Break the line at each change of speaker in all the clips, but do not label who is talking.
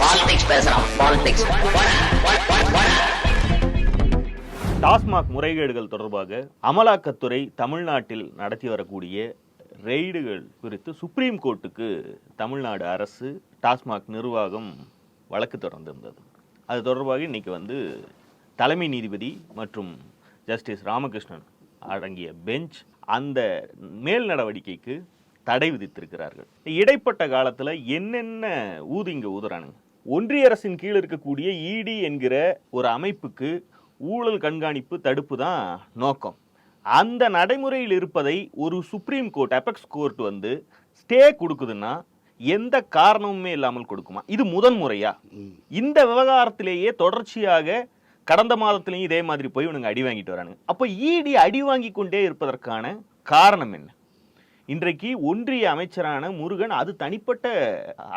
Politics பேசுறான் politics
TASMAC முறைகேடுகள் தொடர்பாக அமலாக்கத்துறை தமிழ்நாட்டில் நடத்தி வரக்கூடிய ரெய்டுகள் குறித்து சுப்ரீம் கோர்ட்டுக்கு தமிழ்நாடு அரசு டாஸ்மாக் நிர்வாகம் வழக்கு தொடர்ந்திருந்தது. அது தொடர்பாக இன்னைக்கு வந்து தலைமை நீதிபதி மற்றும் ஜஸ்டிஸ் ராமகிருஷ்ணன் அடங்கிய பெஞ்ச் அந்த மேல் நடவடிக்கைக்கு தடை விதித்திருக்கிறார்கள். இடைப்பட்ட காலத்தில் என்னென்ன ஊதிங்க ஊதுறானுங்க? ஒன்றிய அரசின் கீழ் இருக்கக்கூடிய இடி என்கிற ஒரு அமைப்புக்கு ஊழல் கண்காணிப்பு தடுப்பு தான் நோக்கம். அந்த நடைமுறையில் இருப்பதை ஒரு சுப்ரீம் கோர்ட் அபெக்ஸ் கோர்ட் வந்து ஸ்டே கொடுக்குதுன்னா எந்த காரணமுமே இல்லாமல் கொடுக்குமா? இது முதன் முறையா? இந்த விவகாரத்திலேயே தொடர்ச்சியாக கடந்த மாதத்திலையும் இதே மாதிரி போய் இவனுங்க அடி வாங்கிட்டு வரானுங்க. அப்போ இடி அடி வாங்கி கொண்டே இருப்பதற்கான காரணம் என்ன? இன்றைக்கு ஒன்றிய அமைச்சரான முருகன் அது தனிப்பட்ட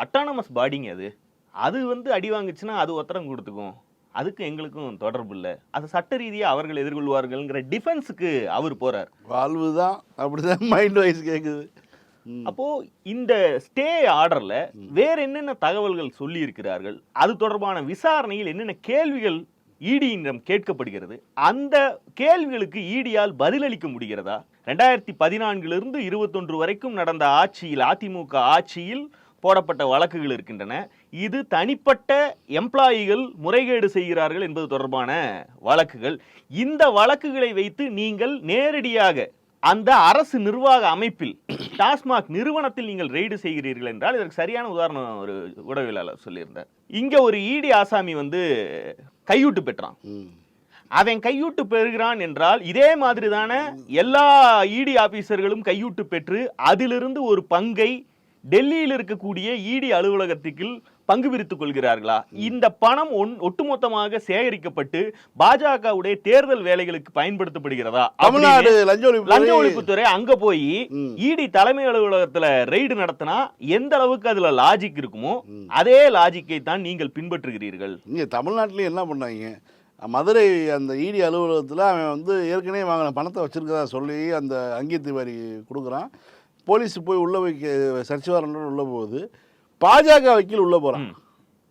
அட்டானமஸ் பாடிங்க அது. அது வந்து அடி வாங்குச்சுன்னா அது உத்தரம் கொடுத்துக்கும். அதுக்கு எங்களுக்கும் தொடர்பு இல்லை. அது சட்ட ரீதியாக அவர்கள் எதிர்கொள்வார்கள்ங்கிற டிஃபென்ஸுக்கு அவர் போறார்.
வாழ்வு தான் அப்படிதான் மைண்ட் வைஸ் கேட்குது ம்.
அப்போ இந்த ஸ்டே ஆர்டர்ல வேற என்னென்ன தகவல்கள் சொல்லி இருக்கிறார்கள் அது தொடர்பான விசாரணையில் என்னென்ன கேள்விகள் ஈடியிடம் கேட்கப்படுகிறது? அந்த கேள்விகளுக்கு ஈடியால் பதிலளிக்க முடிகிறதா? ரெண்டாயிரத்தி பதினான்கிலிருந்து இருபத்தொன்று வரைக்கும் நடந்த ஆட்சியில் அதிமுக ஆட்சியில் போடப்பட்ட வழக்குகள் இருக்கின்றன. இது தனிப்பட்ட எம்ப்ளாயிகள் முறைகேடு செய்கிறார்கள் என்பது தொடர்பான வழக்குகள். இந்த வழக்குகளை வைத்து நீங்கள் நேரடியாக அந்த அரசு நிர்வாக அமைப்பில் டாஸ்மாக் நிறுவனத்தில் நீங்கள் ரெய்டு செய்கிறீர்கள் என்றால் இதற்கு சரியான உதாரணம் ஒரு உடவியலாளர் சொல்லியிருந்தார். இங்க ஒரு இடி ஆசாமி வந்து கையூட்டு பெற்றான். அவன் கையூட்டு பெறுகிறான் என்றால் இதே மாதிரி தானே எல்லா இடி ஆபீசர்களும் கையூட்டு பெற்று அதிலிருந்து ஒரு பங்கை டெல்லியில் இருக்கக்கூடிய இடி அலுவலகத்துக்கு பங்கு பிரித்துக் கொள்கிறார்களா? இந்த பணம் ஒன்- ஒட்டுமொத்தமாக சேகரிக்கப்பட்டு பாஜகவுடைய தேர்தல் வேலைகளுக்கு பயன்படுத்தப்படுகிறதா?
தமிழ்நாடு லஞ்ச ஒழிப்பு
லஞ்ச
துறை-
ஒழிப்புத்துறை அங்க போய். இடி தலைமை அலுவலகத்துல ரெய்டு நடத்தினா எந்த அளவுக்கு அதுல லாஜிக் இருக்குமோ. அதே லாஜிக்கை தான் நீங்கள் பின்பற்றுகிறீர்கள்.
இங்கே தமிழ்நாட்டிலையும் என்ன பண்ணாங்க மதுரை அந்த இடி அலுவலகத்தில் அவன் வந்து ஏற்கனவே வாங்கின பணத்தை வச்சிருக்கதா சொல்லி அந்த அங்கீத்து வரி கொடுக்குறான். போலீஸ் போய் உள்ளே வைக்க சர்ச் வாரண்டோட உள்ளே போகுது. பாஜக வக்கீல் உள்ளே போகிறான்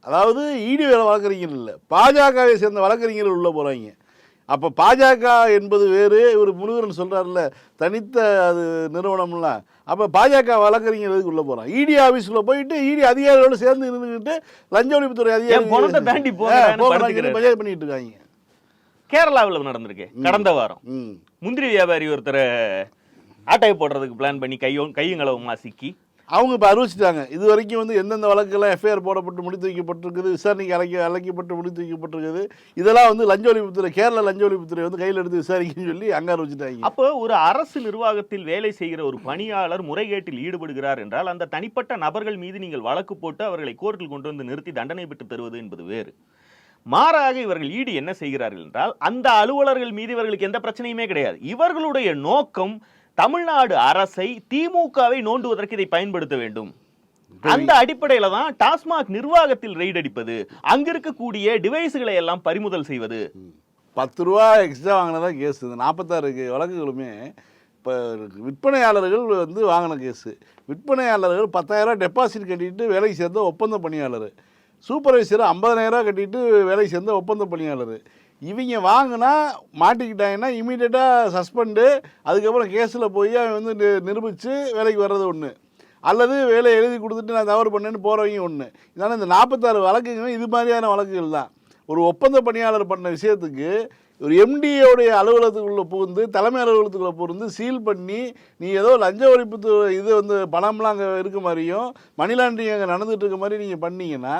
அதாவது இடி வேலை வழக்கறிஞர் இல்லை. பாஜகவை சேர்ந்த வழக்கறிஞர்கள் உள்ளே போகிறாங்க அப்போ பாஜக என்பது வேறு இவர் முருகன் சொல்கிறார்ல தனித்த அது நிறுவனம்லாம் அப்போ பாஜக வழக்கறிஞர் எதுக்கு உள்ளே போகிறான் இடி ஆஃபீஸுக்குள்ள போயிட்டு இடி அதிகாரிகளோடு சேர்ந்து நின்றுக்கிட்டு லஞ்ச ஒழிப்புத்துறை
படுத்துக்கிறாரு.
பஞ்சாயத்து பண்ணிட்டு இருக்காங்க.
கேரளாவில் நடந்திருக்கு. கடந்த வாரம். முந்திரி வியாபாரி ஒருத்தரை ஆட்டையை போடுறதுக்கு பிளான் பண்ணி கையோ கையுங்களவுமா சிக்கி
அவங்க இப்போ அறிவிச்சிட்டாங்க. இது வரைக்கும் வந்து எந்தெந்த வழக்கெல்லாம் எஃப்ஐஆர் போடப்பட்டு முடித்து வைக்கப்பட்டிருக்குது விசாரணைக்கு அழைக்க அழைக்கப்பட்டு முடித்து வைக்கப்பட்டிருக்குது இதெல்லாம் வந்து லஞ்ச ஒழிப்புத்துறை கேரள லஞ்ச ஒழிப்புத்துறை வந்து கையில் எடுத்து விசாரிக்கன்னு சொல்லி அங்கே அறிவிச்சிட்டாங்க.
அப்போ ஒரு அரசு நிர்வாகத்தில் வேலை செய்கிற ஒரு பணியாளர் முறைகேட்டில் ஈடுபடுகிறார் என்றால் அந்த தனிப்பட்ட நபர்கள் மீது நீங்கள் வழக்கு போட்டு அவர்களை கோர்ட்டில் கொண்டு வந்து நிறுத்தி தண்டனை பெற்று தருவது என்பது வேறு. மாறாக இவர்கள் ஈடு என்ன செய்கிறார்கள் என்றால் அந்த அலுவலர்கள் மீது இவர்களுக்கு எந்த பிரச்சனையுமே கிடையாது. இவர்களுடைய நோக்கம் தமிழ்நாடு அரசை திமுகவை நோண்டுவதற்கு இதை பயன்படுத்த வேண்டும். அந்த அடிப்படையில தான் டாஸ்மாக் நிர்வாகத்தில் ரெய்ட் அடிப்பது அங்க இருக்கக்கூடிய டிவைஸ்களை எல்லாம் பறிமுதல் செய்வது.
பத்து ரூபா எக்ஸ்ட்ரா வாங்கினதா கேஸ். இந்த நாற்பத்தாறு வழக்குகளுமே இப்போ விற்பனையாளர்கள் வந்து வாங்கின கேஸு. விற்பனையாளர்கள் பத்தாயிரரூவா டெபாசிட் கட்டிட்டு வேலைக்கு சேர்ந்த ஒப்பந்த பணியாளர். சூப்பர்வைசர் ஐம்பதனாயிரரூவா கட்டிட்டு வேலைக்கு சேர்ந்த ஒப்பந்த பணியாளர். இவங்க வாங்கினா மாட்டிக்கிட்டாங்கன்னா இமீடியட்டாக சஸ்பெண்டு அதுக்கப்புறம் கேஸில் போய் அவன் வந்து நிரூபித்து வேலைக்கு வர்றது ஒன்று அல்லது வேலையை எழுதி கொடுத்துட்டு நான் தவறு பண்ணேன்னு போகிறவங்க ஒன்று இதனால் இந்த நாற்பத்தாறு வழக்குங்க இது மாதிரியான வழக்குகள் தான். ஒரு ஒப்பந்த பணியாளர் பண்ண விஷயத்துக்கு ஒரு எம்டியோடைய அலுவலகத்துக்குள்ளே புகுந்து தலைமை அலுவலகத்துக்குள்ளே புகுந்து சீல் பண்ணி நீ ஏதோ லஞ்ச ஒழிப்பு இது வந்து பணம்லாம் அங்கே இருக்க மாதிரியும் மணி லாண்டரிங் அங்கே நடந்துகிட்டு இருக்க மாதிரி நீங்கள் பண்ணிங்கன்னா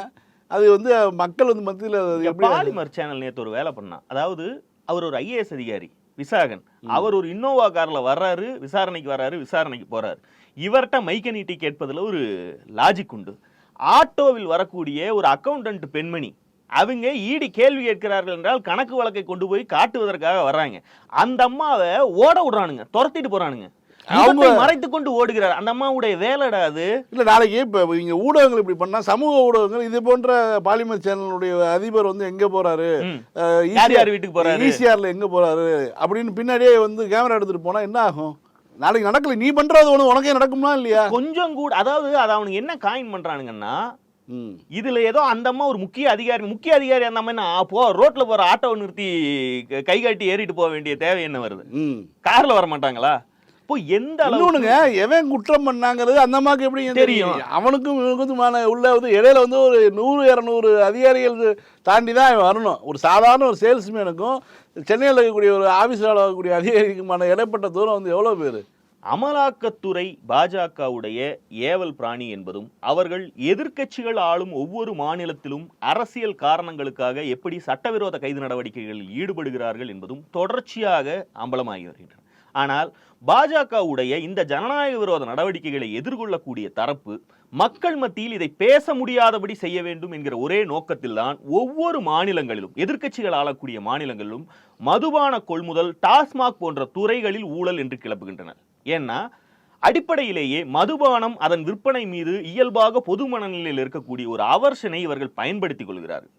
அது வந்து மக்கள் வந்து மத்தியில்
பாலிமர் சேனல் நேத்து ஒரு வேலை பண்ணான் அதாவது அவர் ஒரு ஐஏஎஸ் அதிகாரி விசாகன். அவர் ஒரு இன்னோவா கார்ல வர்றாரு விசாரணைக்கு வர்றாரு விசாரணைக்கு போறாரு. இவர்கிட்ட மைக்க நீட்டி கேட்பதுல ஒரு லாஜிக் உண்டு. ஆட்டோவில் வரக்கூடிய ஒரு அக்கவுண்டன்ட் பெண்மணி அவங்க ஈடி கேள்வி கேட்கிறார்கள் என்றால் கணக்கு வழக்கை கொண்டு போய் காட்டுவதற்காக வர்றாங்க. அந்த அம்மாவை ஓட விடுறானுங்க துரத்திட்டு போறானுங்க. அவங்க மறைத்து கொண்டு ஓடுகிறார். அந்த அம்மாவுடைய வேலைடா அது.
இல்லை நாளைக்கு இப்போ இங்கே ஊடகங்கள் இப்படி பண்ணால் சமூக ஊடகங்கள் இது போன்ற பாலிமர் சேனலுடைய அதிபர் வந்து எங்கே போகிறாரு
ம். யார் வீட்டுக்கு போறாரு?
ஈசிஆரில் எங்கே போகிறாரு அப்படின்னு பின்னாடியே வந்து கேமரா எடுத்துகிட்டு போனால் என்ன ஆகும்? நாளைக்கு நடக்கல நீ பண்ணுறது ஒன்று உனக்கே நடக்குமா இல்லையா?
கொஞ்சம் கூட அதாவது அது அவனுக்கு என்ன காயின் பண்றானுங்கன்னா இதுல ஏதோ அந்த அம்மா ஒரு முக்கிய அதிகாரி முக்கிய அதிகாரி அந்த அம்மா என்ன போ ரோட்ல போற ஆட்டோவை நிறுத்தி க- காட்டி ஏறிட்டு போக வேண்டிய தேவை என்ன வருது? கார்ல வர மாட்டாங்களா? இப்போ எந்த அளவு
இன்னொன்னுங்க எவன் குற்றம் பண்ணாங்கிறது அந்த அம்மாக்கு எப்படி
தெரியும்.
அவனுக்கும் இவனுக்குமான உள்ள வந்து இடையில வந்து ஒரு நூறு இரநூறு அதிகாரிகள் தாண்டி தான் வரணும். ஒரு சாதாரண ஒரு சேல்ஸ்மேனுக்கும் சென்னையில் இருக்கக்கூடிய ஒரு ஆஃபீஸில் இருக்கக்கூடிய அதிகாரிக்குமான இடைப்பட்ட தூரம் வந்து எவ்வளோ பேர்?
அமலாக்கத்துறை பாஜகவுடைய ஏவல் பிராணி என்பதும் அவர்கள் எதிர்க்கட்சிகள் ஆளும் ஒவ்வொரு மாநிலத்திலும் அரசியல் காரணங்களுக்காக எப்படி சட்டவிரோத கைது நடவடிக்கைகளில் ஈடுபடுகிறார்கள் என்பதும் தொடர்ச்சியாக அம்பலமாகி வருகின்றன. ஆனால் பாஜகவுடைய இந்த ஜனநாயக விரோத நடவடிக்கைகளை எதிர்கொள்ளக்கூடிய தரப்பு மக்கள் மத்தியில் இதை பேச முடியாதபடி செய்ய வேண்டும் என்கிற ஒரே நோக்கத்தில்தான் ஒவ்வொரு மாநிலங்களிலும் எதிர்க்கட்சிகள் ஆளக்கூடிய மாநிலங்களிலும் மதுபான கொள்முதல் டாஸ்மாக் போன்ற துறைகளில் ஊழல் என்று கிளப்புகின்றனர். ஏன்னா அடிப்படையிலேயே மதுபானம் அதன் விற்பனை மீது இயல்பாக பொது மனநிலையில் இருக்கக்கூடிய ஒரு அவர்ஷனை இவர்கள் பயன்படுத்திக் கொள்கிறார்கள்.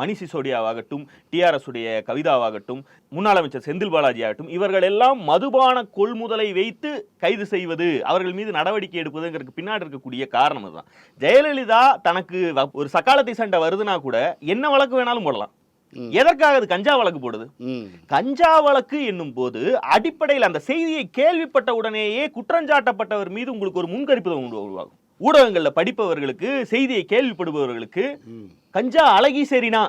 மணி சிசோடியாவாகட்டும் டிஆர்எஸ் உடைய கவிதாவாகட்டும் முன்னாள் அமைச்சர் செந்தில் பாலாஜி ஆகட்டும் இவர்கள் எல்லாம் மதுபான கொள்முதலை வைத்து கைது செய்வது அவர்கள் மீது நடவடிக்கை எடுப்பதுங்கிறதுக்கு பின்னாடி இருக்கக்கூடிய காரணம் அதுதான். ஜெயலலிதா தனக்கு ஒரு சக்காலத்தை சண்டை வருதுன்னா கூட என்ன வழக்கு வேணாலும் போடலாம். எதற்காக அது கஞ்சா வழக்கு போடுது? கஞ்சா வழக்கு என்னும் போது அடிப்படையில் அந்த செய்தியை கேள்விப்பட்ட உடனேயே குற்றஞ்சாட்டப்பட்டவர் மீது உங்களுக்கு ஒரு முன்கரிப்பு உருவாகும். ஊடகங்கள்ல படிப்பவர்களுக்கு செய்தியை கேள்விப்படுபவர்களுக்கு கஞ்சா அழகி சரினா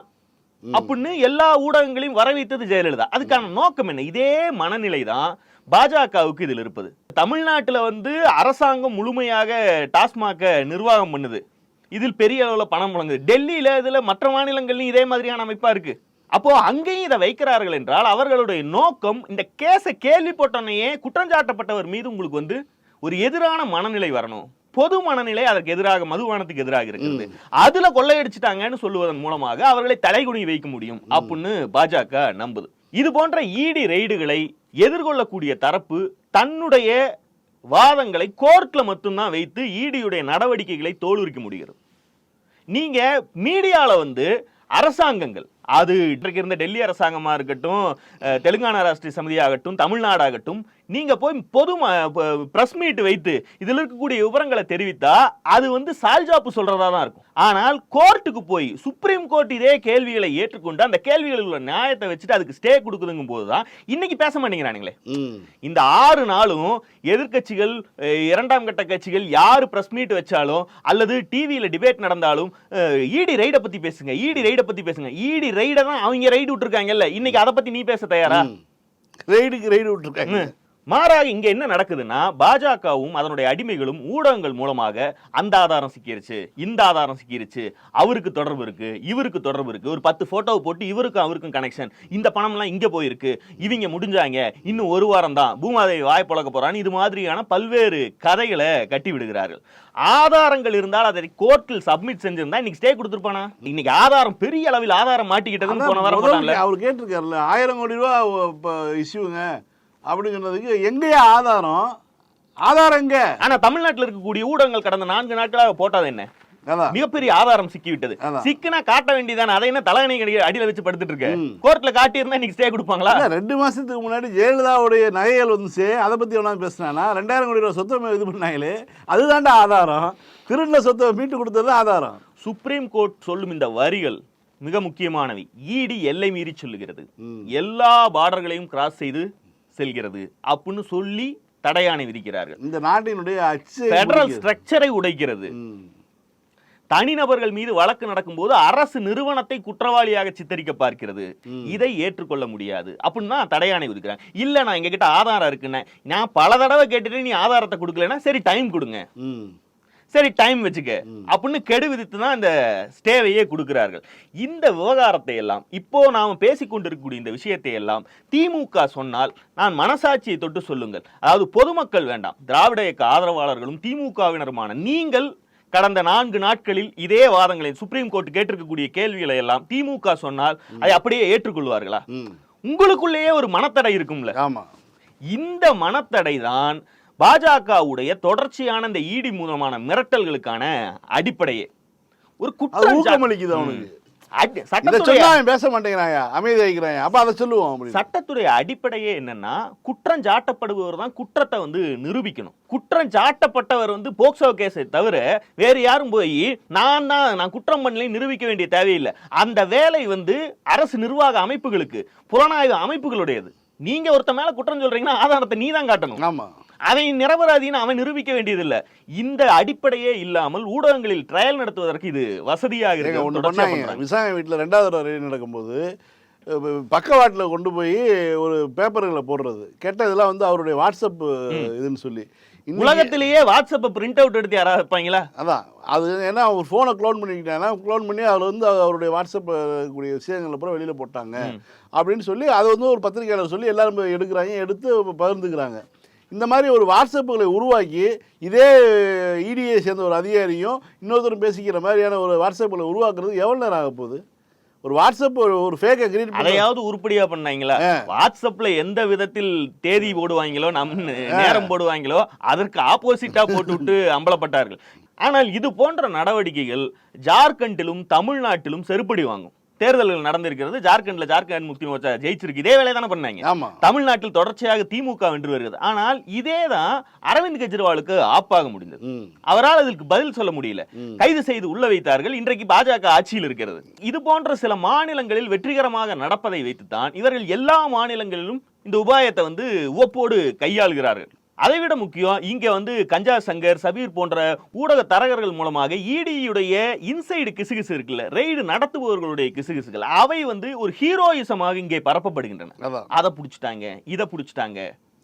அப்படின்னு எல்லா ஊடகங்களையும் வரவைத்தது ஜெயலலிதா. அதுக்கான நோக்கம் என்ன? இதே மனநிலை தான் பாஜகவுக்கு இதில் இருப்பது. தமிழ்நாட்டுல வந்து அரசாங்கம் முழுமையாக டாஸ்மாக நிர்வாகம் பண்ணுது. இதில் பெரிய அளவுல பணம் முழங்குது. டெல்லியில இதுல மற்ற மாநிலங்கள்லயும் இதே மாதிரியான அமைப்பா இருக்கு. அப்போ அங்கேயும் இதை வைக்கிறார்கள் என்றால் அவர்களுடைய நோக்கம் இந்த கேஸை கேள்விப்பட்டோன்னையே குற்றஞ்சாட்டப்பட்டவர் மீது உங்களுக்கு வந்து ஒரு எதிரான மனநிலை வரணும். பொது மனநிலை அதற்கு எதிராக மதுபானத்துக்கு எதிராக இருக்கிறது. அதுல கொள்ளையடிச்சிட்டாங்கன்னு சொல்லுவதன் மூலமாக அவர்களை தலைகுனி வைக்க முடியும். அப்படின்னு பாஜக நம்புது. இது போன்ற ஈடி ரெய்டுகளை எதிர்கொள்ளக்கூடிய தரப்பு தன்னுடைய வாதங்களை கோர்ட்ல மட்டும்தான் வைத்து ஈடியுடைய நடவடிக்கைகளை தோலுரிக்க முடிகிறது. நீங்க மீடியால வந்து அரசாங்கங்கள் அது இன்றைக்கு இருந்த டெல்லி அரசாங்கமா இருக்கட்டும் தெலுங்கானா ராஷ்டிரிய சமிதி ஆகட்டும் தமிழ்நாடாகட்டும் நீங்க போய் பொது பிரஸ் மீட் வைத்து இதுல இருக்கக்கூடிய விவரங்களை தெரிவித்தா அது வந்து சால்ஜாப்பு சொல்றதா தான் இருக்கும். ஆனால் கோர்ட்டுக்கு போய் சுப்ரீம் கோர்ட் இதே கேள்விகளை ஏற்றுக்கொண்டு அந்த கேள்விகளில் உள்ள நியாயத்தை வச்சுட்டு அதுக்கு ஸ்டே கொடுக்குதுங்கும் போதுதான் இன்னைக்கு பேச மாட்டேங்கிறானுங்களே. இந்த ஆறு நாளும் எதிர்க்கட்சிகள் அஹ், இரண்டாம் கட்ட கட்சிகள் யாரு பிரஸ் மீட் வச்சாலும் அல்லது டிவியில டிபேட் நடந்தாலும் இடி ரைட பத்தி பேசுங்க இடி ரைட பத்தி பேசுங்க இடி ரைட தான் அவங்க ரைடு விட்டுருக்காங்கல்ல. இன்னைக்கு அதை பத்தி நீ பேச தயாரா?
ரெய்டுக்கு ரெய்டு விட்டுருக்காங்க.
மாறாக இங்க என்ன நடக்குதுன்னா பாஜகவும் அதனுடைய அடிமைகளும் ஊடகங்கள் மூலமாக அந்த ஆதாரம் சிக்கிருச்சு இந்த ஆதாரம் சிக்கிருச்சு அவருக்கு தொடர்பு இருக்கு இவருக்கு தொடர்பு இருக்கு ஒரு பத்து போட்டோவை போட்டு இவருக்கும் அவருக்கும் கனெக்ஷன் இந்த பணம்லாம் இங்க போயிருக்கு இவங்க முடிஞ்சாங்க இன்னும் ஒரு வாரம் தான் பூமாதேவி வாய் பழக்க போறான்னு இது மாதிரியான பல்வேறு கதைகளை கட்டி விடுகிறார்கள். ஆதாரங்கள் இருந்தால் அதை கோர்ட்டில் சப்மிட் செஞ்சிருந்தா இன்னைக்கு ஸ்டே கொடுத்துருப்பானா? இன்னைக்கு ஆதாரம் பெரிய அளவில் ஆதாரம் மாட்டிக்கிட்டதுன்னு போன வாரம்
அவர் கேட்டிருக்காருல்ல ஆயிரம் கோடி ரூபா இஷ்யூங்க அப்படின்னு சொன்னதுக்கு எங்கேயா ஆதாரம்? ஆதாரம் எங்க?
ஆனா தமிழ்நாட்டுல இருக்கக்கூடிய ஊடகங்கள் கடந்த நான்கு நாட்களாக போட்டது என்ன? மிகப்பெரிய ஆதாரம் சிக்கி விட்டது. சிக்கினா காட்ட வேண்டியதானே? அதை என்ன தலையணை அடியில வச்சு படுத்துட்டு இருக்க. கோர்ட்ல காட்டியிருந்தா இன்னைக்கு ஸ்டே கொடுப்பாங்களா?
ரெண்டு மாசத்துக்கு முன்னாடி ஜெயலலிதாவுடைய நகைகள் வந்துச்சு. அதை பத்தி எவனா பேசினானா? ரெண்டாயிரம் கோடி ரூபா சொத்தை இது பண்ணாங்களே. அதுதான்டா ஆதாரம். திருடின சொத்தை மீட்டு கொடுத்தது ஆதாரம்.
சுப்ரீம் கோர்ட் சொல்லும் இந்த வரிகள் மிக முக்கியமானவை. ஈடி எல்லை மீறி சொல்லுகிறது. எல்லா பார்டர்களையும் கிராஸ் செய்து செல்கிறது அப்படின்னு சொல்லி தடையாணை விதிக்கிறார்கள்.
இந்த நாட்டினுடைய அச்சு
பெடரல் ஸ்ட்ரக்சரை உடைக்கிறது. தனிநபர்கள் மீது வழக்கு நடக்கும்போது அரசு நிறுவனத்தை குற்றவாளியாக சித்தரிக்க பார்க்கிறது. இதை ஏற்றுக்கொள்ள முடியாது. அப்படின்னா தடையாணை விதிக்கிறாங்க. இல்ல நான் எங்க கிட்ட ஆதாரம் இருக்குன்னு நான் பல தடவை கேட்டுட்டு நீ ஆதாரத்தை கொடுக்கலன்னா சரி டைம் கொடுங்க. சரி டைம் வச்சுக்க. அப்படின்னு கெடு விதித்து தான் இந்த ஸ்டேவையே கொடுக்கிறார்கள். இந்த விவகாரத்தை எல்லாம் இப்போ நாம பேசிக்கொண்டிருக்கக்கூடிய இந்த விஷயத்தை எல்லாம் திமுக சொன்னால் நான் மனசாட்சியை தொட்டு சொல்லுங்கள். அதாவது பொதுமக்கள் வேண்டாம் திராவிட இயக்க ஆதரவாளர்களும் திமுகவினருமான நீங்கள் கடந்த நான்கு நாட்களில் இதே வாதங்களை சுப்ரீம் கோர்ட் கேட்டிருக்கக்கூடிய கேள்விகளை எல்லாம் திமுக சொன்னால் அதை அப்படியே ஏற்றுக்கொள்வார்களா. உங்களுக்குள்ளேயே ஒரு மனத்தடை இருக்கும்ல.
ஆமா.
இந்த மனத்தடை தான் பாஜகவுடைய தொடர்ச்சியான இந்த ஈடி மூலமான மிரட்டல்களுக்கான அடிப்படையே. ஒரு
அது
குற்றம்
ஊக்கமளிக்குது அவனுக்கு.
அடி-
இதை
சட்டத்துடைய
சொன்னா அவன் பேச மாட்டேங்கிறாயா? அமைதி அப்ப அதை சொல்லுவோம்
அடிப்படையே என்னன்னா குற்றம் சாட்டப்படுபவர் தான் குற்றத்தை வந்து நிரூபிக்கணும். குற்றம் சாட்டப்பட்டவர் வந்து போக்சோ கேஸை தவிர வேறு யாரும் போய் நான் தான் நான் குற்றம் பண்ணலை நிரூபிக்க வேண்டிய தேவையில்லை. அந்த வேலை வந்து அரசு நிர்வாக அமைப்புகளுக்கு புலனாய்வு அமைப்புகளுடையது. நீங்க ஒருத்த மேல குற்றம் சொல்றீங்கன்னா ஆதாரத்தை நீ தான் காட்டணும்.
ஆமா.
அவன் நிரபராதின்னு அவன் நிரூபிக்க வேண்டியதில்லை. இந்த அடிப்படையே இல்லாமல் ஊடகங்களில் ட்ரையல் நடத்துவதற்கு இது வசதியாக இருக்கு.
ஒன்று. விசாரணை வீட்டில் ரெண்டாவது ரெய்டு நடக்கும்போது பக்கவாட்டில் கொண்டு போய் ஒரு பேப்பர்களை போடுறது. கேட்ட இதெல்லாம் வந்து அவருடைய வாட்ஸ்அப் இதுன்னு சொல்லி.
உலகத்திலேயே வாட்ஸ்அப்பை பிரிண்ட் அவுட் எடுத்து யாராவது வைப்பாங்களா?
அதான். அது ஏன்னா அவர் ஃபோனை க்ளோன் பண்ணிக்கிட்டாங்கன்னா க்ளோன் பண்ணி அதில் வந்து அவருடைய வாட்ஸ்அப் கூடிய விஷயங்களை பூரா வெளியில் போட்டாங்க. அப்படின்னு சொல்லி அதை வந்து ஒரு பத்திரிகையாளர் சொல்லி எல்லாரும் எடுக்கிறாங்க எடுத்து பகிர்ந்துக்கிறாங்க. இந்த மாதிரி ஒரு வாட்ஸ்அப்புகளை உருவாக்கி இதே இடியை சேர்ந்த ஒரு அதிகாரியும் இன்னொருத்தரும் பேசிக்கிற மாதிரியான ஒரு வாட்ஸ்அப்புகளை உருவாக்குறது எவ்வளோ நேரம் ஆக போகுது? ஒரு வாட்ஸ்அப் ஒரு ஃபேக்கை கிரியேட்
அதையாவது உருப்படியா பண்ணாங்களா? வாட்ஸ்அப்ல எந்த விதத்தில் தேதி போடுவாங்களோ நம் நேரம் போடுவாங்களோ அதற்கு ஆப்போசிட்டா போட்டு விட்டு அம்பலப்பட்டார்கள். ஆனால் இது போன்ற நடவடிக்கைகள் ஜார்க்கண்டிலும் தமிழ்நாட்டிலும் செருப்படி வாங்கும். தேர்தல்கள் நடந்திருக்கிறது. ஜார்க்கண்ட்ல ஜார்க்கண்ட் முக்தி மோர்ச்சா ஜெயிச்சிருக்கு. இதே வேலையை தானே பண்ணாங்க. தமிழ்நாட்டில் தொடர்ச்சியாக திமுக வென்று வருகிறது. ஆனால் இதே தான் அரவிந்த் கெஜ்ரிவாலுக்கு ஆப்பாக முடிந்தது. அவரால் அதற்கு பதில் சொல்ல முடியல. கைது செய்து உள்ள வைத்தார்கள். இன்றைக்கு பாஜக ஆட்சியில் இருக்கிறது. இது போன்ற சில மாநிலங்களில் வெற்றிகரமாக நடப்பதை வைத்துத்தான் இவர்கள் எல்லா மாநிலங்களிலும் இந்த உபாயத்தை வந்து உவப்போடு கையாளுகிறார்கள். அதைவிட முக்கியம் இங்க வந்து கஞ்சா சங்கர் சபீர் போன்ற ஊடக தரகர்கள் மூலமாக இடியுடைய இன்சைடு கிசுகிசு இருக்குல்ல ரெய்டு நடத்துபவர்களுடைய கிசுகிசுகள் அவை வந்து ஒரு ஹீரோயிசமாக இங்கே பரப்பப்படுகின்றன. அதை புடிச்சிட்டாங்க இதை புடிச்சிட்டாங்க.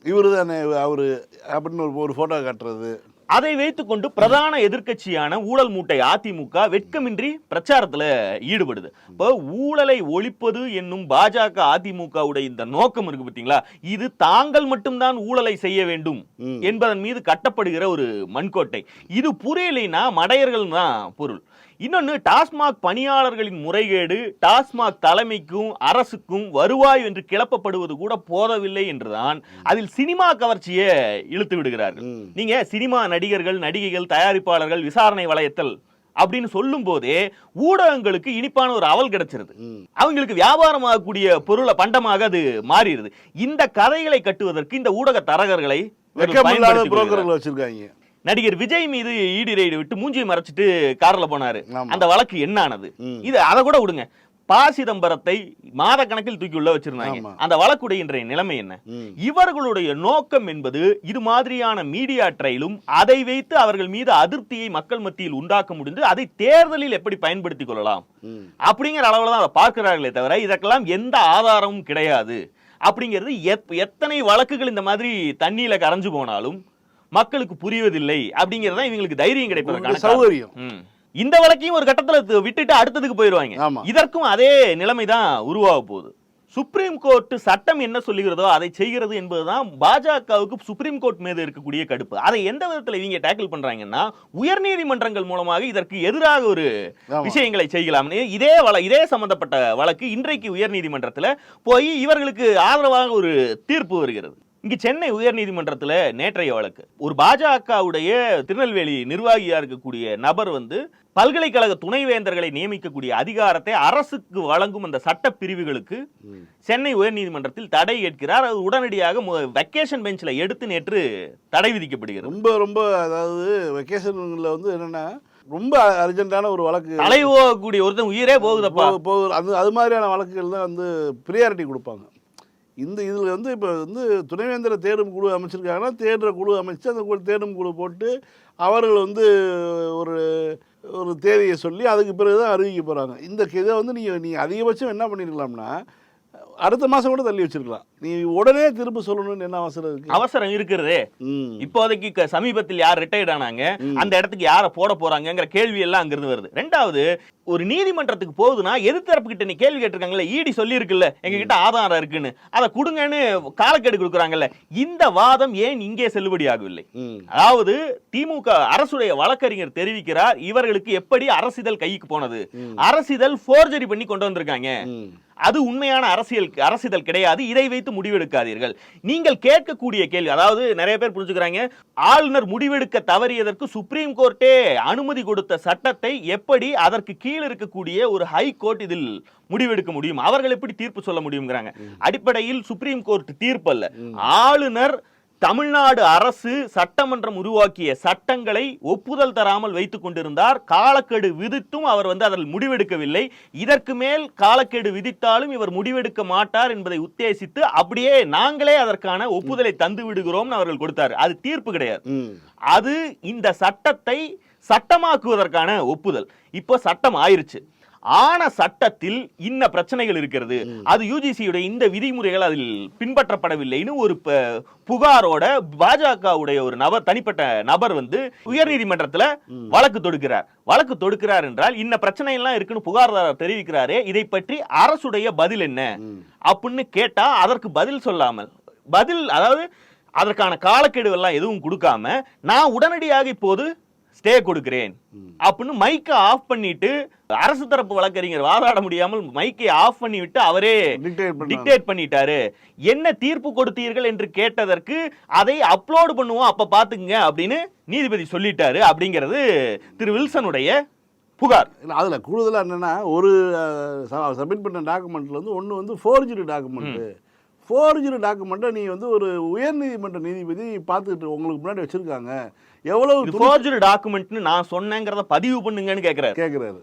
இவரு தானே அவரு அப்படின்னு ஒரு ஒரு ஃபோட்டோ காட்டுறது.
அதை வைத்துக்கொண்டு பிரதான எதிர்க்கட்சியான ஊழல் மூட்டை அதிமுக வெட்கமின்றி பிரச்சாரத்துல ஈடுபடுது. இப்போ ஊழலை ஒழிப்பது என்னும் பாஜக அதிமுகவுடைய இந்த நோக்கம் இருக்கு பாத்தீங்களா? இது தாங்கள் மட்டும்தான் ஊழலை செய்ய வேண்டும். என்பதன் மீது கட்டப்படுகிற ஒரு மண்கோட்டை. இது புரியலைன்னா மடையர்கள் தான் பொருள். இன்னொன்னு டாஸ்மாக் பணியாளர்களின் முறைகேடு டாஸ்மாக் தலைமைக்கும் அரசுக்கும் வருவாய் என்று கிளப்பப்படுவது கூட போதவில்லை என்றுதான் அதில் சினிமா கவர்ச்சியை இழுத்து விடுகிறார்கள். நீங்க சினிமா நடிகர்கள் நடிகைகள் தயாரிப்பாளர்கள் விசாரணை வளையத்தல் அப்படின்னு சொல்லும் போதே ஊடகங்களுக்கு இனிப்பான ஒரு அவல் கிடைச்சிருது. அவங்களுக்கு வியாபாரமாகக்கூடிய பொருளை பண்டமாக அது மாறிடுது. இந்த கதைகளை கட்டுவதற்கு இந்த ஊடக தரகர்களை
வச்சிருக்காங்க.
நடிகர் விஜய் மீது ஈடி ரைடு விட்டு மூஞ்சியை மறைச்சிட்டு கார்ல போனாரு. அந்த வழக்கு என்ன ஆனது. இது அதை கூட விடுங்க. ப சிதம்பரத்தை மாத கணக்கில் தூக்கி உள்ள வச்சிருந்தாங்க. அந்த வழக்குடைய இன்றைய நிலைமை என்ன? இவர்களுடைய நோக்கம் என்பது இது மாதிரியான மீடியா ட்ரையலும் அதை வைத்து அவர்கள் மீது அதிருப்தியை மக்கள் மத்தியில் உண்டாக்க முடிந்து அதை தேர்தலில் எப்படி பயன்படுத்திக் கொள்ளலாம்? அப்படிங்கிற அளவுல தான் அதை பார்க்கிறார்களே தவிர இதற்கெல்லாம் எந்த ஆதாரமும் கிடையாது. அப்படிங்கிறது எத்- எத்தனை வழக்குகள் இந்த மாதிரி தண்ணியில கரைஞ்சு போனாலும் மக்களுக்கு புரிவதில்லை அப்படிங்கிறது இவங்களுக்கு தைரியம் கிடைப்பதற்கான.
சௌகரியம்.
இந்த வழக்கையும் ஒரு கட்டத்துல விட்டுட்டு அடுத்ததுக்கு போயிருவாங்க. இதற்கும் அதே நிலைமை தான் உருவாக போகுது சுப்ரீம் கோர்ட் சட்டம் என்ன சொல்லுகிறதோ அதை செய்கிறது என்பதுதான் பாஜகவுக்கு சுப்ரீம் கோர்ட் மீது இருக்கக்கூடிய கடுப்பு அதை எந்த விதத்துல இவங்க டேக்கிள் பண்றாங்கன்னா உயர்நீதிமன்றங்கள் மூலமாக இதற்கு எதிராக ஒரு. விஷயங்களை செய்யலாம்னு இதே வழ இதே சம்பந்தப்பட்ட வழக்கு இன்றைக்கு உயர்நீதிமன்றத்துல போய் இவர்களுக்கு ஆதரவாக ஒரு தீர்ப்பு வருகிறது இங்க சென்னை உயர்நீதிமன்றத்துல நேற்றைய வழக்கு. ஒரு பாஜகவுடைய திருநெல்வேலி நிர்வாகியா இருக்கக்கூடிய நபர் வந்து பல்கலைக்கழக துணைவேந்தர்களை நியமிக்கக்கூடிய அதிகாரத்தை அரசுக்கு வழங்கும் அந்த சட்ட பிரிவுகளுக்கு. சென்னை உயர்நீதிமன்றத்தில் தடை கேட்கிறார் அது உடனடியாக வெக்கேஷன் பெஞ்சில் எடுத்து நேற்று தடை விதிக்கப்படுகிறது.
ரொம்ப ரொம்ப அதாவது வெக்கேஷன்ல வந்து என்னன்னா ரொம்ப அர்ஜென்ட்டான ஒரு வழக்கு.
தலை போகக்கூடிய ஒருத்தன் உயிரே போகுதப்பா.
போ- போ- அது அது மாதிரியான வழக்குகள் தான் வந்து ப்ரியாரிட்டி கொடுப்பாங்க. இந்த இதில் வந்து இப்போ வந்து துணைவேந்தர தேடும் குழு அமைச்சிருக்காங்கன்னா தேடுற குழு அமைச்சு அந்த குழு தேடும் குழு போட்டு அவர்கள் வந்து ஒரு ஒரு தேதியை சொல்லி அதுக்கு பிறகு தான் அறிவிக்க போகிறாங்க இந்த இதை வந்து நீங்கள் நீங்கள் அதிகபட்சம் என்ன பண்ணியிருக்கலாம்னா அடுத்த மாதம் கூட தள்ளி வச்சிருக்கலாம். நீ உடனே திரும்ப சொல்லணும்னு என்ன அவசரம் இருக்கு?
அவசரம் இருக்கிறதே. இப்போதைக்கு சமீபத்தில் யார் ரிட்டையர்ட் ஆனாங்க. அந்த இடத்துக்கு யாரை போட போறாங்கங்கிற கேள்வி எல்லாம் அங்கிருந்து வருது. ரெண்டாவது ஒரு நீதிமன்றத்துக்கு போகுதுன்னா எதிர்த்தரப்பு கிட்ட நீ கேள்வி கேட்டிருக்காங்கல்ல ஈடி சொல்லி இருக்குல்ல எங்க கிட்ட ஆதாரம் இருக்குன்னு. அதை கொடுங்கன்னு காலக்கெடு கொடுக்குறாங்கல்ல. இந்த வாதம் ஏன் இங்கே செல்லுபடி ஆகவில்லை? அதாவது திமுக அரசுடைய வழக்கறிஞர் தெரிவிக்கிறார் இவர்களுக்கு எப்படி அரசிதழ் கைக்கு போனது. அரசிதழ் ஃபோர்ஜரி பண்ணி கொண்டு வந்திருக்காங்க. அது உண்மையான அரசியல் அரசிதழ் கிடையாது. இதை வைத்து முடிவெடுக்காதீர்கள். நீங்கள் கேட்கக்கூடிய கேள்வி அதாவது நிறைய பேர் புரிஞ்சுக்கிறாங்க ஆளுநர் முடிவெடுக்க தவறியதற்கு சுப்ரீம் கோர்ட்டே அனுமதி கொடுத்த சட்டத்தை எப்படி அதற்கு கீழ் இருக்கக்கூடிய ஒரு ஹை கோர்ட் இதில் முடிவெடுக்க முடியும்? அவர்கள் எப்படி தீர்ப்பு சொல்ல முடியுங்கிறாங்க அடிப்படையில் சுப்ரீம் கோர்ட் தீர்ப்பு அல்ல. ஆளுநர் தமிழ்நாடு அரசு சட்டமன்றம் உருவாக்கிய சட்டங்களை ஒப்புதல் தராமல் வைத்துக் கொண்டிருந்தார். காலக்கெடு விதித்தும் அவர் வந்து அதில் முடிவெடுக்கவில்லை. இதற்கு மேல் காலக்கெடு விதித்தாலும் இவர் முடிவெடுக்க மாட்டார் என்பதை உத்தேசித்து அப்படியே நாங்களே அதற்கான ஒப்புதலை தந்து விடுகிறோம்னு அவர்கள் கொடுத்தார். அது தீர்ப்பு கிடையாது. அது இந்த சட்டத்தை சட்டமாக்குவதற்கான ஒப்புதல். இப்போ சட்டம் ஆயிருச்சு. ஆன சட்டத்தில் இன்ன பிரச்சனைகள் இருக்கிறது. அது யூஜிசியுடைய இந்த விதிமுறைகள் அதில் பின்பற்றப்படவில்லைன்னு ஒரு புகாரோட பாஜகவுடைய ஒரு நபர் தனிப்பட்ட நபர் வந்து உயர்நீதிமன்றத்துல வழக்கு தொடுக்கிறார். வழக்கு தொடுக்கிறார் என்றால் இன்ன பிரச்சனை எல்லாம் இருக்குன்னு புகார்தாரர் தெரிவிக்கிறாரே இதை பற்றி அரசுடைய பதில் என்ன? அப்படின்னு கேட்டா அதற்கு பதில் சொல்லாமல் பதில் அதாவது அதற்கான காலக்கெடு எல்லாம் எதுவும் கொடுக்காம நான் உடனடியாக இப்போது ஸ்டே கொடுக்கிறேன். அப்படின்னு மைக்கை ஆஃப் பண்ணிட்டு அரசு தரப்பு வழக்கறிஞர் வாதாட முடியாமல் மைக்கை ஆஃப் பண்ணி விட்டு அவரே. டிக்டேட் பண்ணிட்டாரு. என்ன தீர்ப்பு கொடுத்தீர்கள் என்று கேட்டதற்கு அதை அப்லோடு பண்ணுவோம் அப்ப பாத்துங்க அப்படின்னு நீதிபதி சொல்லிட்டாரு அப்படிங்கிறது திரு வில்சனுடைய புகார்.
இல்லை அதில் கூடுதலாக என்னென்னா ஒரு சப்மிட் பண்ண டாக்குமெண்ட்டில் வந்து ஒன்று வந்து ஃபோர்ஜரி டாக்குமெண்ட்டு ஃபோர்ஜரி டாக்குமெண்ட்டை நீ வந்து ஒரு உயர்நீதிமன்ற நீதிபதி பார்த்துட்டு உங்களுக்கு முன்னாடி வச்சுருக்காங்க. எவ்வளவு
ஃபோர்ஜரி டாக்குமெண்ட்னு நான் சொன்னேங்கிறத பதிவு பண்ணுங்கன்னு கேக்குறாரு.
கேட்குறாரு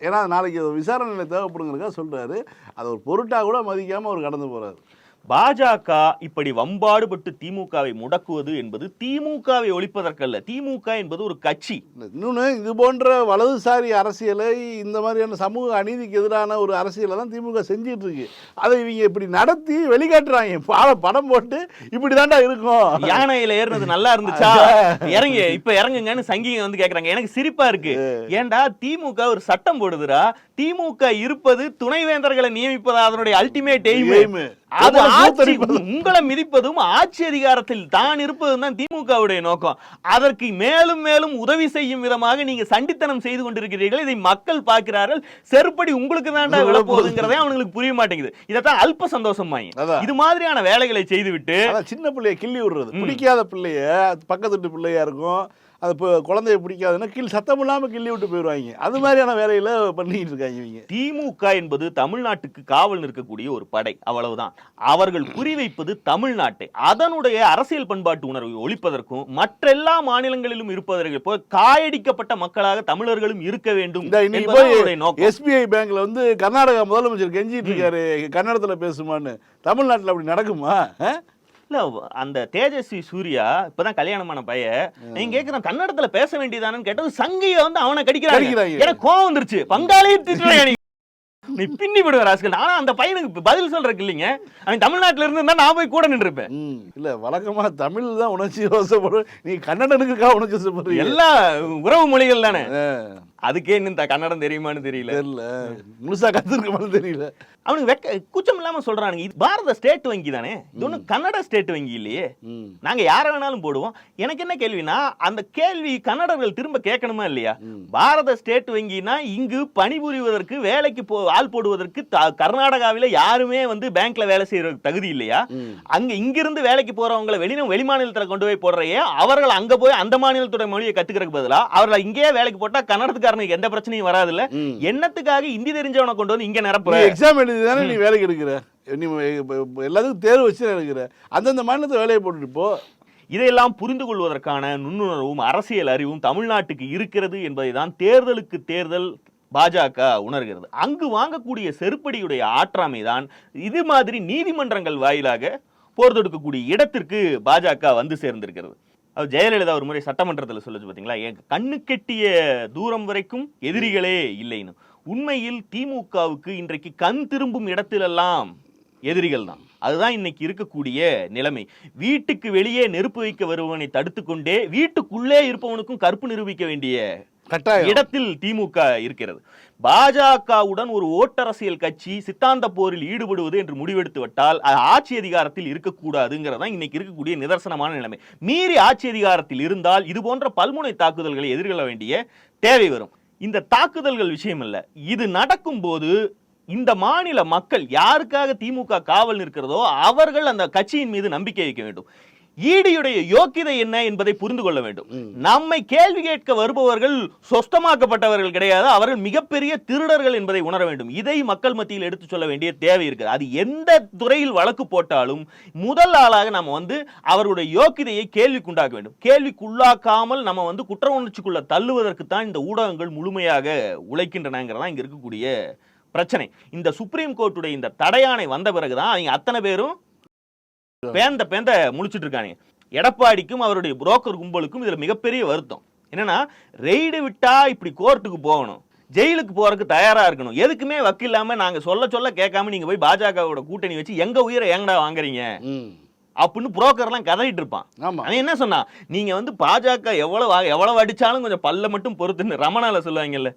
ஏன்னா நாளைக்கு அது விசாரணையில் தேவைப்படுங்கிறதுக்காக சொல்கிறாரு அதை ஒரு பொருட்டாக கூட மதிக்காமல் அவர் கடந்து போகிறாரு
பாஜக இப்படி வம்பாடுபட்டு திமுகவை முடக்குவது என்பது திமுகவை ஒழிப்பதற்கல்ல. திமுக என்பது ஒரு கட்சி.
இன்னொன்று இது போன்ற வலதுசாரி அரசியலை இந்த மாதிரியான சமூக அநீதிக்கு எதிரான ஒரு அரசியலை தான் திமுக செஞ்சிட்டு இருக்கு. அதை இவங்க இப்படி நடத்தி வெளிக்காட்டுறாங்க. பாட படம் போட்டு இப்படி தாண்டா இருக்கும்
யானையில ஏறினது நல்லா இருந்துச்சா? இறங்க இப்ப இறங்குங்கன்னு சங்கிங்க வந்து கேக்குறாங்க. எனக்கு சிரிப்பா இருக்கு. ஏன்டா திமுக ஒரு சட்டம் போடுதுடா? திமுக இருப்பது துணைவேந்தர்களை நியமிப்பதா? அதனுடைய அல்டிமேட் எய்ம். அது
உங்களை
ஆட்சி. உங்களை மிதிப்பதும் ஆட்சி அதிகாரத்தில் தான் இருப்பதும் தான் திமுகவுடைய நோக்கம். அதற்கு மேலும் மேலும் உதவி செய்யும் விதமாக நீங்க சண்டித்தனம் செய்து கொண்டிருக்கிறீர்கள். இதை மக்கள் பார்க்கிறார்கள். செருப்படி உங்களுக்கு தாண்டா விழப்போகுதுங்கிறதே அவங்களுக்கு புரிய மாட்டேங்குது. இதைத்தான் அல்ப சந்தோஷம். இது மாதிரியான வேலைகளை செய்துவிட்டு
சின்ன பிள்ளைய கிள்ளி விடுறது. பிடிக்காத பிள்ளைய பக்கத்து பிள்ளையா இருக்கும். அது இப்போ குழந்தைய பிடிக்காதுன்னா கில் சத்தம் இல்லாமல் கிள்ளி விட்டு போயிடுவாங்க அது மாதிரியான வேலையில பண்ணிட்டு இருக்காங்க இவங்க.
திமுக என்பது தமிழ்நாட்டுக்கு காவல் நிற்கக்கூடிய ஒரு படை. அவ்வளவுதான். அவர்கள் குறிவைப்பது தமிழ்நாட்டை. அதனுடைய அரசியல் பண்பாட்டு உணர்வை ஒழிப்பதற்கும் மற்றெல்லா மாநிலங்களிலும் இருப்பதற்கு இப்போ காயடிக்கப்பட்ட மக்களாக தமிழர்களும் இருக்க வேண்டும்
எஸ்பிஐ பேங்க்ல வந்து கர்நாடகா முதலமைச்சர் கெஞ்சிட்டு இருக்காரு. கன்னடத்துல பேசுமான்னு. தமிழ்நாட்டுல அப்படி நடக்குமா?
இல்ல அந்த தேஜஸ்வி சூர்யா இப்பதான் கல்யாணமான பையன் நீங்க கேக்குறான் கன்னடத்துல பேச வேண்டியதானு கேட்டது சங்கிய வந்து அவனை கடிக்கிறாங்க. எனக்கு கோவம் வந்துருச்சு. பங்காளியை திட்டுறாங்க நீ. பின்னி விடுவ ராஸ்கல். ஆனா அந்த பையனுக்கு பதில் சொல்றதுக்கு இல்லைங்க. அவன் தமிழ்நாட்டுல இருந்து நான் போய் கூட நின்றுப்பேன்.
இல்ல வழக்கமா தமிழ் தான் உணர்ச்சி வசப்படும் நீ கன்னடனுக்குக்கா உணர்ச்சி
எல்லா உறவு மொழிகள் தானே. அதுக்கே இன்னும் கன்னடம் தெரியுமான்னு தெரியல.
தெரியல. முழுசா கத்துருக்க மாதிரி தெரியல.
அவனுக்கு வெக்க கூச்சம் இல்லாம சொல்றானுங்க. இது பாரத ஸ்டேட் வங்கி தானே? இது ஒண்ணும் கன்னட ஸ்டேட் வங்கி இல்லையே. நாங்க யார வேணாலும் போடுவோம். எனக்கு என்ன கேள்வினா அந்த கேள்வி கன்னடர்கள் திரும்ப கேட்கணுமா இல்லையா? பாரத ஸ்டேட் வங்கினா இங்கு பணிபுரிவதற்கு வேலைக்கு போ ஆள் போடுவதற்கு கர்நாடகாவில யாருமே வந்து பேங்க்ல வேலை செய்யற தகுதி இல்லையா. அங்க இங்கிருந்து வேலைக்கு போறவங்களை வெளியில வெளி மாநிலத்துல கொண்டு போய் போடுறையே அவர்கள் அங்க போய் அந்த மாநிலத்தோட மொழியை கத்துக்கிறதுக்கு பதிலா அவர்களை இங்கேயே வேலைக்கு போட்டா கன்னடத்துக்காரனுக்கு எந்த பிரச்சனையும் வராதுல்ல. என்னத்துக்காக இந்தி தெரிஞ்சவனை கொண்டு வந்து இங்க நிரப்புற?
எக்ஸாம் எழுதி தானே நீ வேலைக்கு எடுக்கிற? நீ எல்லாத்துக்கும் தேர்வு வச்சு எடுக்கிற. அந்தந்த மாநிலத்தை வேலையை போட்டுட்டு போ.
இதையெல்லாம் புரிந்து கொள்வதற்கான நுண்ணுணர்வும் அரசியல் அறிவும் தமிழ்நாட்டுக்கு இருக்கிறது என்பதை தான் தேர்தலுக்கு தேர்தல் பாஜக உணர்கிறது. அங்கு வாங்கக்கூடிய செருப்படியுடைய ஆற்றாமை தான் இது மாதிரி நீதிமன்றங்கள் வாயிலாக போர் தொடுக்கக்கூடிய இடத்திற்கு பாஜக வந்து சேர்ந்திருக்கிறது. அது ஜெயலலிதா ஒரு முறை சட்டமன்றத்தில் சொல்லுச்சு பார்த்தீங்களா என் கண்ணு கெட்டிய தூரம் வரைக்கும் எதிரிகளே இல்லைன்னு. உண்மையில் திமுகவுக்கு இன்றைக்கு கண் திரும்பும் இடத்திலெல்லாம் எதிரிகள் தான். அதுதான் இன்னைக்கு இருக்கக்கூடிய நிலைமை. வீட்டுக்கு வெளியே நெருப்பு வைக்க வருபவனை தடுத்துக்கொண்டே வீட்டுக்குள்ளே இருப்பவனுக்கும் கற்பு நிரூபிக்க வேண்டிய இடத்தில் திமுக இருக்கிறது. பாஜகவுடன் ஒரு ஓட்டரசியல் கட்சி சித்தாந்த போரில் ஈடுபடுவது என்று முடிவெடுத்து விட்டால் ஆட்சி அதிகாரத்தில் இருக்கக்கூடாதுங்கிறதா இன்னைக்கு இருக்கக்கூடிய நிதர்சனமான நிலைமை. மீறி ஆட்சி அதிகாரத்தில் இருந்தால் இது போன்ற பல்முனை தாக்குதல்களை எதிர்கொள்ள வேண்டிய தேவை வரும். இந்த தாக்குதல்கள் விஷயம் இல்ல இது நடக்கும் போது இந்த மாநில மக்கள் யாருக்காக திமுக காவல் நிற்கிறதோ அவர்கள் அந்த கட்சியின் மீது நம்பிக்கை வைக்க வேண்டும். ஈடியுடைய யோக்கியதை என்ன என்பதை புரிந்து கொள்ள வேண்டும். நம்மை கேள்வி கேட்க வருபவர்கள் சொஸ்தமாக்கப்பட்டவர்கள் கிடையாது அவர்கள் மிகப்பெரிய திருடர்கள் என்பதை உணர வேண்டும். இதை மக்கள் மத்தியில் எடுத்து சொல்ல வேண்டிய தேவை இருக்குது. அது எந்த துறையில் வழக்கு போட்டாலும் முதல் ஆளாக நம்ம வந்து அவருடைய யோக்கியதையை கேள்விக்குண்டாக்க வேண்டும். கேள்விக்குள்ளாக்காமல் நம்ம வந்து குற்ற உணர்ச்சிக்குள்ள தள்ளுவதற்கு தான் இந்த ஊடகங்கள் முழுமையாக உழைக்கின்றனங்கிறதா இங்க இருக்கக்கூடிய பிரச்சனை. இந்த சுப்ரீம் கோர்ட்டுடைய இந்த தடையாணை வந்த பிறகுதான் அவங்க அத்தனை பேரும் பேந்த பேந்த முழிச்சிட்டு இருக்காங்க எடப்பாடிக்கும் அவருடைய புரோக்கர் கும்பலுக்கும் இதுல மிகப்பெரிய வருத்தம். என்னன்னா ரெய்டு விட்டா இப்படி கோர்ட்டுக்கு போகணும். ஜெயிலுக்கு போறதுக்கு தயாரா இருக்கணும். எதுக்குமே வக்கில்லாம நாங்க சொல்ல சொல்ல கேட்காம நீங்க போய் பாஜகவோட கூட்டணி வச்சு எங்க உயிரை ஏங்கடா வாங்குறீங்க? அப்படின்னு புரோக்கர்லாம் கதறிட்டு இருப்பான். அவன் என்ன சொன்னா நீங்க வந்து பாஜக எவ்வளவு எவ்வளவு அடிச்சாலும் கொஞ்சம் பல்ல மட்டும் பொறுத்துன்னு ரமணால சொல்லுவாங்கல்ல.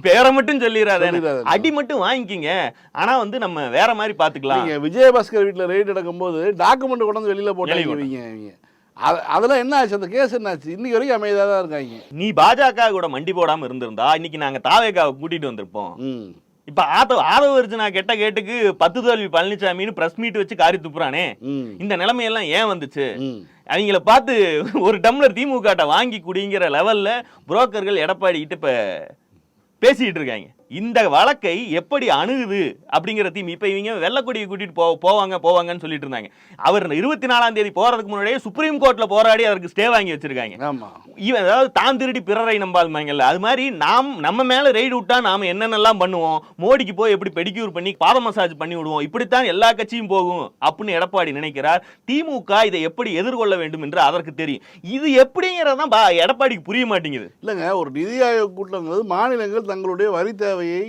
பேரை மட்டும் சொல்லிடாத. அடி மட்டும் வாங்கிக்கிங்க. ஆனா வந்து நம்ம வேற மாதிரி பாத்துக்கலாம்.
விஜயபாஸ்கர் வீட்டுல ரெய்டு நடக்கும்போது டாக்குமெண்ட் கொண்டு வெளியில அது- அதெல்லாம் என்ன ஆச்சு? அந்த கேஸ் என்ன ஆச்சு? இன்னைக்கு வரைக்கும் அமைதியாக தான் இருக்காங்க.
நீ பாஜக கூட மண்டி போடாம இருந்திருந்தா இன்னைக்கு நாங்க தாவேக்காவை கூட்டிட்டு வந்திருப்போம். இப்ப ஆதவ ஆதவ அர்ஜுனா கெட்ட கேட்டுக்கு பத்து தோல்வி பழனிசாமின்னு பிரஸ் மீட் வச்சு காரி துப்புறானே. இந்த நிலைமையெல்லாம் ஏன் வந்துச்சு? அவங்கள பார்த்து ஒரு டம்ளர் திமுக வாங்கி குடிங்கிற லெவல்ல புரோக்கர்கள் எடப்பாடி கிட்ட இப்ப பேசிக்கிட்டு இருக்காங்க. இந்த வழக்கை எப்படி அணுகுது அப்படிங்கிற தீம் இப்ப இவங்க வெள்ளக்கொடியை கூட்டிட்டு போ போவாங்க போவாங்கன்னு சொல்லிட்டு இருந்தாங்க. அவர் இருபத்தி நாலாம் தேதி போறதுக்கு முன்னாடியே சுப்ரீம் கோர்ட்ல போராடி அதற்கு ஸ்டே வாங்கி வச்சிருக்காங்க. இவன் அதாவது தான் திருடி பிறரை நம்பால்மாங்கல்ல அது மாதிரி நாம் நம்ம மேல ரெய்டு விட்டா நாம என்னென்னலாம் பண்ணுவோம்? மோடிக்கு போய் எப்படி பெடிக்யூர் பண்ணி பாத மசாஜ் பண்ணி விடுவோம்? இப்படித்தான் எல்லா கட்சியும் போகும் அப்படின்னு எடப்பாடி நினைக்கிறார். திமுக இதை எப்படி எதிர்கொள்ள வேண்டும் என்று அதற்கு தெரியும். இது எப்படிங்கிறதான் எடப்பாடிக்கு புரிய மாட்டேங்குது.
இல்லைங்க ஒரு நிதி ஆயோக் கூட்டங்கிறது மாநிலங்கள் தங்களுடைய வரி தேவையை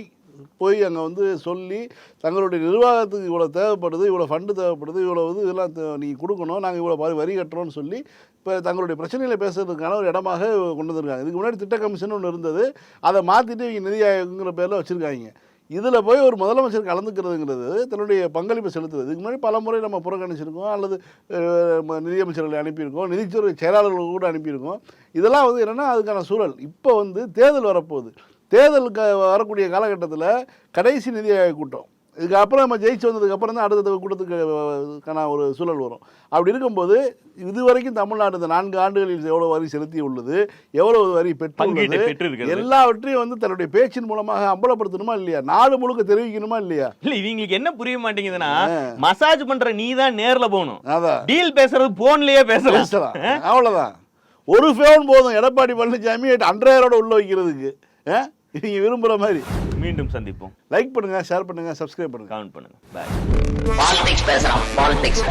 போய் அங்கே வந்து சொல்லி தங்களுடைய நிர்வாகத்துக்கு இவ்வளோ தேவைப்படுது இவ்வளோ ஃபண்டு தேவைப்படுது இவ்வளோ இது இதெல்லாம் நீங்கள் கொடுக்கணும் நாங்கள் இவ்வளோ வரி வரி கட்டுறோம்னு சொல்லி இப்போ தங்களுடைய பிரச்சனைகளை பேசுறதுக்கான ஒரு இடமாக கொண்டு வந்திருக்காங்க. இதுக்கு முன்னாடி திட்ட கமிஷன் ஒன்று இருந்தது. அதை மாற்றிட்டு இவங்க நிதி ஆயோக்குங்கிற பேரில் வச்சுருக்காங்க. இதில் போய் ஒரு முதலமைச்சர் கலந்துக்கிறதுங்கிறது தன்னுடைய பங்களிப்பை செலுத்துறது இதுக்கு முன்னாடி பல முறை நம்ம புறக்கணிச்சிருக்கோம் அல்லது நிதியமைச்சர்களை அனுப்பியிருக்கோம் நிதித்துறை செயலாளர்கள் கூட அனுப்பியிருக்கோம். இதெல்லாம் வந்து என்னென்னா அதுக்கான சூழல். இப்போ வந்து தேர்தல் வரப்போகுது. தேர்தலுக்கு வரக்கூடிய காலகட்டத்தில் கடைசி நிதி ஆயோக் கூட்டம் இதுக்கப்புறம் நம்ம ஜெயிச்சு வந்ததுக்கு அப்புறம் தான் அடுத்த கூட்டத்துக்கான ஒரு சூழல் வரும். அப்படி இருக்கும்போது இதுவரைக்கும் தமிழ்நாடு இந்த நான்கு ஆண்டுகளில் எவ்வளோ வரி செலுத்தி உள்ளது எவ்வளவு வரி
பெற்றிருக்கிறது.
எல்லாவற்றையும் வந்து தன்னுடைய பேச்சின் மூலமாக அம்பலப்படுத்தணுமா இல்லையா? நாடு முழுக்க தெரிவிக்கணுமா இல்லையா?
இல்ல இவங்களுக்கு என்ன புரிய மாட்டேங்குதுன்னா மசாஜ் பண்ற நீ தான் நேர்ல போகணும்.
அதான்.
டீல் பேசுறது போன்லயே பேசலாம்.
அவ்வளோதான் ஒரு ஃபேன் போதும். எடப்பாடி பழனிசாமி அன்றையரோட உள்ள வைக்கிறதுக்கு? இவங்க விரும்புகிற மாதிரி.
மீண்டும் சந்திப்போம்.
லைக் பண்ணுங்க ஷேர் பண்ணுங்க சப்ஸ்கிரைப் பண்ணுங்க.
கமெண்ட் பண்ணுங்க. பாய்
பாலிடிக்ஸ் பேசுறான் பாலிடிக்ஸ்